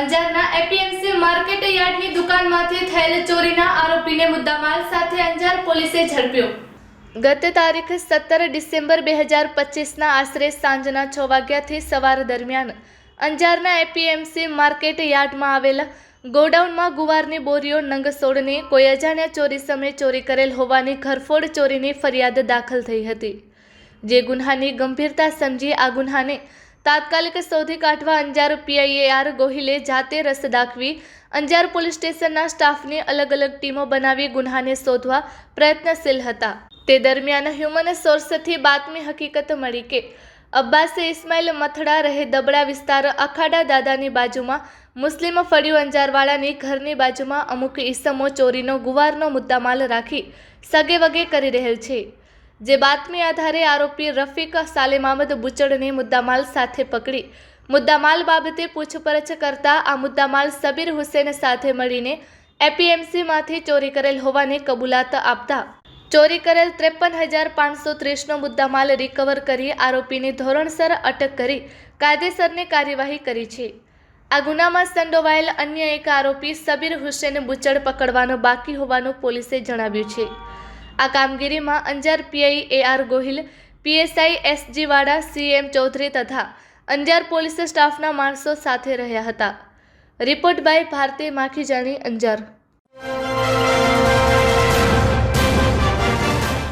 અંજારના APMC market યાર્ડની દુકાનમાંથી થયેલ ચોરીના આરોપીને મુદ્દામાલ સાથે અંજાર પોલીસે ઝડપ્યો. ગત તારીખ સત્તર ડિસેમ્બર બે હજાર પચીસના આશરે સાંજના છ વાગ્યાથી સવાર દરમિયાન અંજારના એપીએમસી માર્કેટ યાર્ડમાં આવેલા ગોડાઉનમાં ગુવારની બોરીઓ નંગસોડની કોઈ અજાણ્યા ચોરી સમયે ચોરી કરેલ હોવાની ઘરફોડ ચોરીની ફરિયાદ દાખલ થઈ હતી. જે ગુન્હાની ગંભીરતા સમજી આ ગુન્હાને તાત્કાલિક શોધી કાઢવા અંજાર પીઆઈએઆર ગોહિલે જાતે રસ દાખવી અંજાર પોલીસ સ્ટેશનના સ્ટાફની અલગ અલગ ટીમો બનાવી ગુન્હાને શોધવા પ્રયત્નશીલ હતા. તે દરમિયાન હ્યુમન સોર્સથી બાતમી હકીકત મળી કે, અબ્બાસે ઇસ્માઇલ મથડા રહે દબડા વિસ્તાર અખાડા દાદાની બાજુમાં, મુસ્લિમ ફળિયું અંજારવાળાની ઘરની બાજુમાં અમુક ઈસમો ચોરીનો ગુવારનો મુદ્દામાલ રાખી સગે વગે કરી રહેલ છે. જે બાતમી આધારે આરોપી રફીક સાલેમ અહમદ બુચડને મુદ્દામાલ સાથે પકડી. મુદ્દામાલ બાબતે પૂછપરછ કરતા આ મુદ્દામાલ સબીર હુસેન સાથે મળીને એપીએમસીમાંથી ચોરી કરેલ હોવાની કબૂલાત આપતા. ચોરી કરેલ ત્રેપન હજાર પાંચસો ત્રીસનો મુદ્દામાલ રિકવર કરી આરોપીની ધોરણસર અટક કરી કાયદેસરની કાર્યવાહી કરી છે. આ ગુનામાં સંડોવાયેલ અન્ય એક આરોપી સબીર હુસેન બુચડ પકડવાનો બાકી હોવાનું પોલીસે જણાવ્યું છે. આ કામગીરીમાં Anjar PI A R Gohil, PSI SG Vada, CM Chaudhari તથા અંજાર પોલીસ સ્ટાફના માણસો સાથે રહ્યા હતા. Report by Bharti Makhijani Anjar.